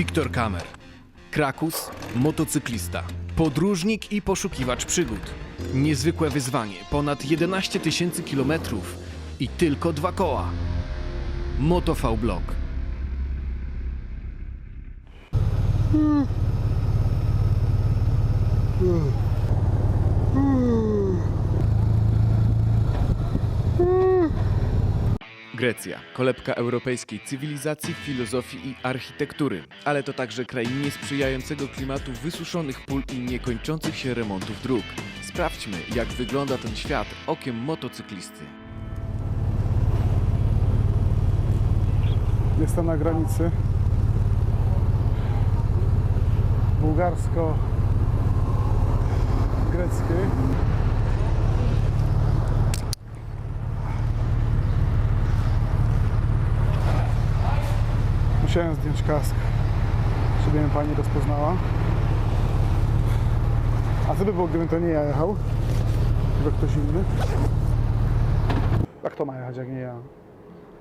Wiktor Kamer. Krakus, motocyklista, podróżnik i poszukiwacz przygód. Niezwykłe wyzwanie, ponad 11 tysięcy kilometrów i tylko dwa koła. Moto V Blog. Grecja, kolebka europejskiej cywilizacji, filozofii i architektury, ale to także kraj niesprzyjającego klimatu, wysuszonych pól i niekończących się remontów dróg. Sprawdźmy, jak wygląda ten świat okiem motocyklisty. Jestem na granicy bułgarsko-greckiej. Musiałem zdjąć kask, żeby mnie pani rozpoznała. A co by było, gdybym to nie ja jechał? Tylko ktoś inny? A kto ma jechać, jak nie ja?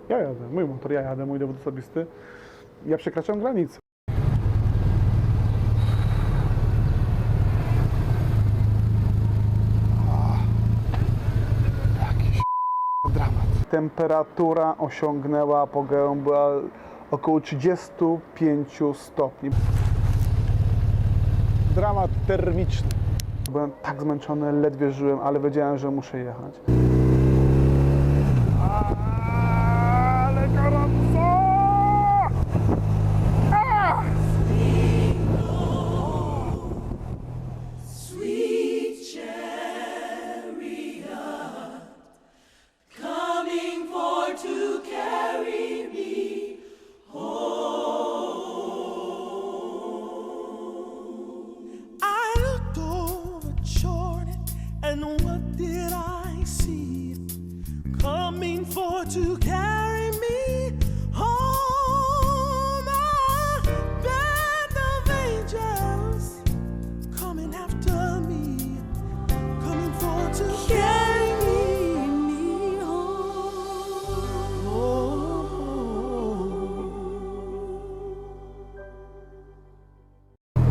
Ja jadę, mój motor, ja jadę, mój dowód osobisty. Ja przekraczam granicę. Temperatura osiągnęła była około 35 stopni. Dramat termiczny. Byłem tak zmęczony, ledwie żyłem, ale wiedziałem, że muszę jechać.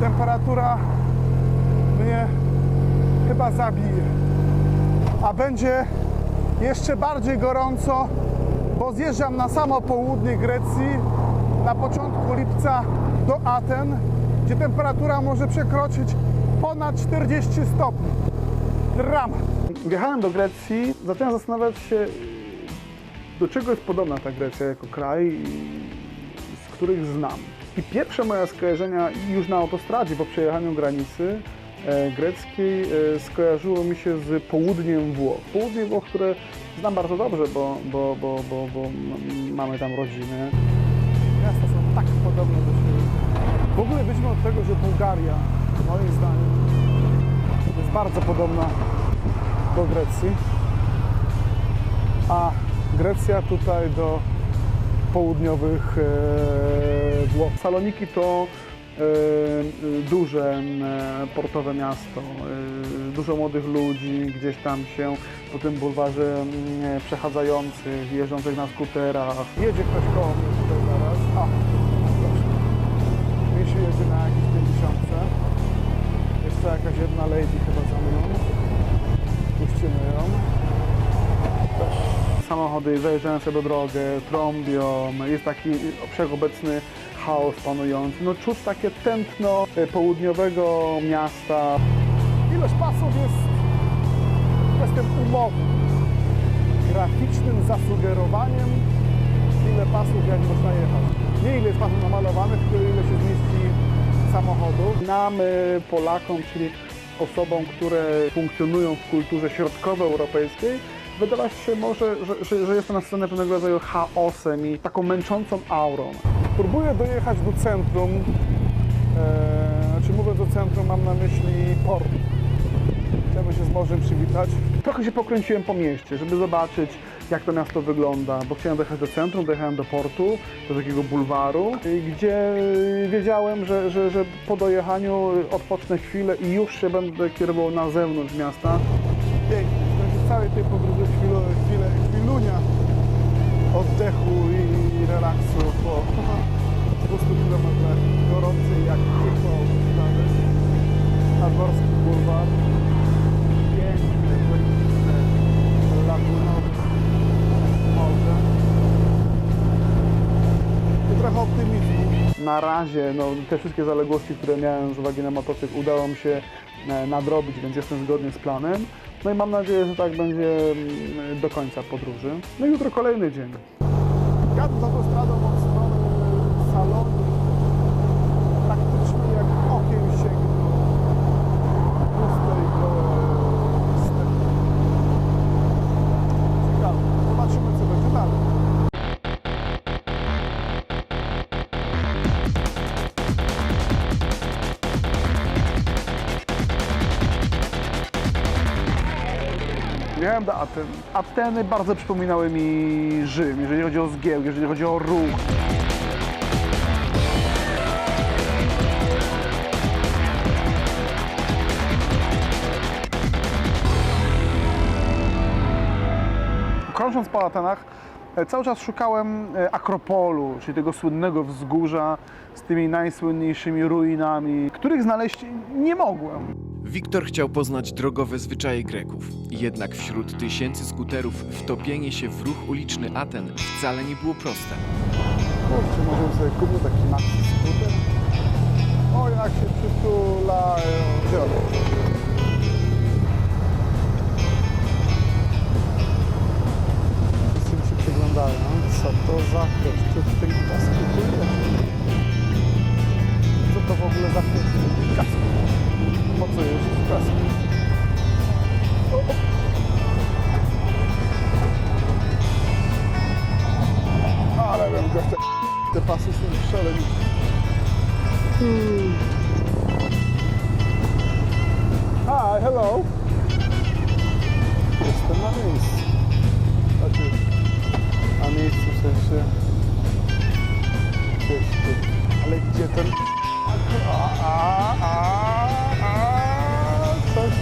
Temperatura mnie chyba zabije. A będzie jeszcze bardziej gorąco, bo zjeżdżam na samo południe Grecji na początku lipca do Aten, gdzie temperatura może przekroczyć ponad 40 stopni. Dramat. Wjechałem do Grecji, zacząłem zastanawiać się, do czego jest podobna ta Grecja jako kraj, z których znam. I pierwsze moje skojarzenia już na autostradzie po przejechaniu granicy greckiej e, skojarzyło mi się z południem Włoch. Południe Włoch, które znam bardzo dobrze, bo, bo, bo, bo, bo mamy tam rodziny. Miasta są tak podobne do siebie. W ogóle byliśmy od tego, że Bułgaria, moim zdaniem, jest bardzo podobna do Grecji, a Grecja tutaj do południowych e, Włoch. Saloniki to e, e, duże e, portowe miasto, dużo młodych ludzi gdzieś tam się po tym bulwarze mm, przechadzających, jeżdżących na skuterach. Jedzie ktoś koło mnie tutaj zaraz. A, proszę. Misiu jedzie na jakieś 50. Jeszcze jakaś jedna lady chyba za mną. Puścimy ją. Samochody zajeżdżają sobie drogę, trąbią, jest taki wszechobecny chaos panujący. No czuć takie tętno e, południowego miasta. Ilość pasów jest kwestią umowy, graficznym zasugerowaniem, ile pasów jak można jechać. Nie ile jest pasów namalowanych, tylko ile się zmieści samochodu. Nam, y, Polakom, czyli osobom, które funkcjonują w kulturze środkowoeuropejskiej, wydawać się może, że, że, że jest to nasycone pewnego rodzaju chaosem i taką męczącą aurą. Próbuję dojechać do centrum, e, znaczy mówiąc o centrum mam na myśli port. Chciałbym się z morzem przywitać. Trochę się pokręciłem po mieście, żeby zobaczyć, jak to miasto wygląda, bo chciałem dojechać do centrum, dojechałem do portu, do takiego bulwaru, gdzie wiedziałem, że, że, że po dojechaniu odpocznę chwilę i już się będę kierował na zewnątrz miasta. Pięknie, najlepiej po prostu chwilę, chwilę, chwilunia oddechu i relaksu po 200 km gorący jak tylko nawet nadmorski bulwar. Piękny, błękitny lagunowy morze. I trochę optymizmu. Na razie no, te wszystkie zaległości, które miałem z uwagi na motocykl udało mi się nadrobić, więc jestem zgodnie z planem. No i mam nadzieję, że tak będzie mm, do końca podróży. No i jutro kolejny dzień. Miałem do Aten. Ateny bardzo przypominały mi Rzym, jeżeli chodzi o zgiełk, jeżeli chodzi o ruch. Krążąc po Atenach, e, cały czas szukałem e, Akropolu, czyli tego słynnego wzgórza z tymi najsłynniejszymi ruinami, których znaleźć nie mogłem. Wiktor chciał poznać drogowe zwyczaje Greków. Jednak wśród tysięcy skuterów wtopienie się w ruch uliczny Aten wcale nie było proste. Kurczę, możemy sobie kupić taki maxi skuter. O, jak się przytulają. Biorę. Są szalenicze. Hi, hello. Jestem na miejscu. Znaczy, na miejscu w sensie... Gdzieś tu. Ale gdzie ten... A, a, a, a, coś.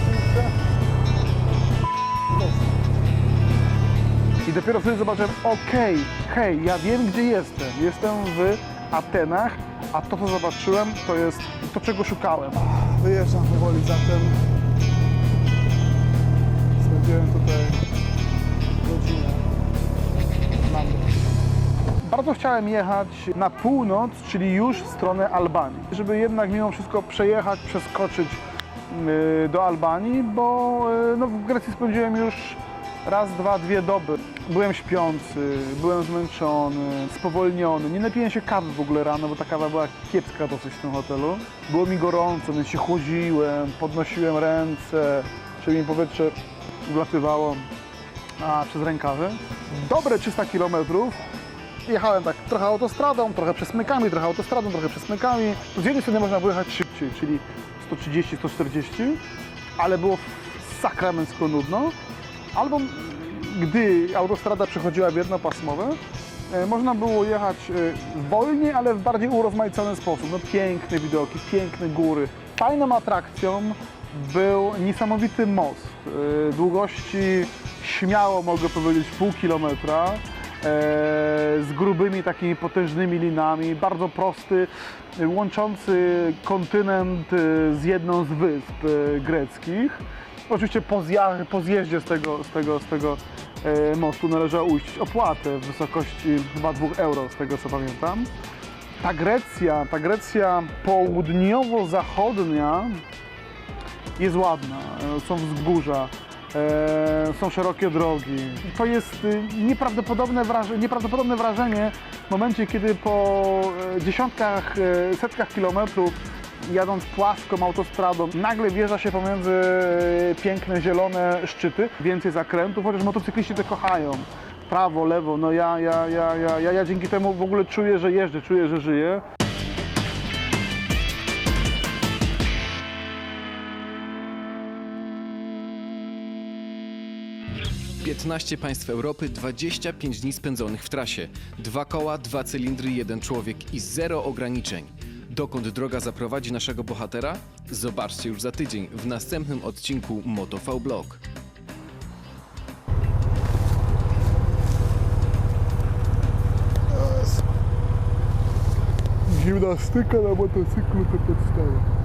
I dopiero wtedy zobaczyłem, okej, hej, ja wiem gdzie jestem. Jestem w Atenach, a to co zobaczyłem to jest to czego szukałem. Wyjeżdżam powoli zatem. Spędziłem tutaj godzinę. Mam. Bardzo chciałem jechać na północ, czyli już w stronę Albanii, żeby jednak mimo wszystko przejechać, przeskoczyć yy, do Albanii, bo yy, no, w Grecji spędziłem już raz, dwa, dwie doby. Byłem śpiący, byłem zmęczony, spowolniony. Nie napiłem się kawy w ogóle rano, bo ta kawa była kiepska dosyć w tym hotelu. Było mi gorąco, więc się chłodziłem, podnosiłem ręce, żeby mi powietrze wlatywało a, przez rękawy. Dobre 300 kilometrów jechałem tak trochę autostradą, trochę przesmykami, trochę autostradą, trochę przesmykami. Z jednej strony można było jechać szybciej, czyli 130-140, ale było sakramencko nudno. Albo gdy autostrada przechodziła w jednopasmowe, e, można było jechać e, wolniej, ale w bardziej urozmaicony sposób. No, piękne widoki, piękne góry. Fajną atrakcją był niesamowity most. e, Długości śmiało mogę powiedzieć pół kilometra z grubymi takimi potężnymi linami, bardzo prosty, łączący kontynent z jedną z wysp greckich. Oczywiście po, zja- po zjeździe z tego, z tego, z tego e, mostu należało ujść opłatę w wysokości chyba 2 euro, z tego co pamiętam. Ta Grecja, ta Grecja południowo-zachodnia jest ładna, e, są wzgórza, e, są szerokie drogi. To jest y, nieprawdopodobne, wraż- nieprawdopodobne wrażenie w momencie, kiedy po e, dziesiątkach, e, setkach kilometrów jadąc płaską autostradą, nagle wjeżdża się pomiędzy e, piękne, zielone szczyty, więcej zakrętów, chociaż motocykliści to kochają. Prawo, lewo, no ja, ja, ja, ja, ja, ja dzięki temu w ogóle czuję, że jeżdżę, czuję, że żyję. Piętnaście państw Europy, 25 dni spędzonych w trasie. Dwa koła, dwa cylindry, jeden człowiek i zero ograniczeń. Dokąd droga zaprowadzi naszego bohatera? Zobaczcie już za tydzień w następnym odcinku Moto V Blog. Gimnastyka na motocyklu to podstawa.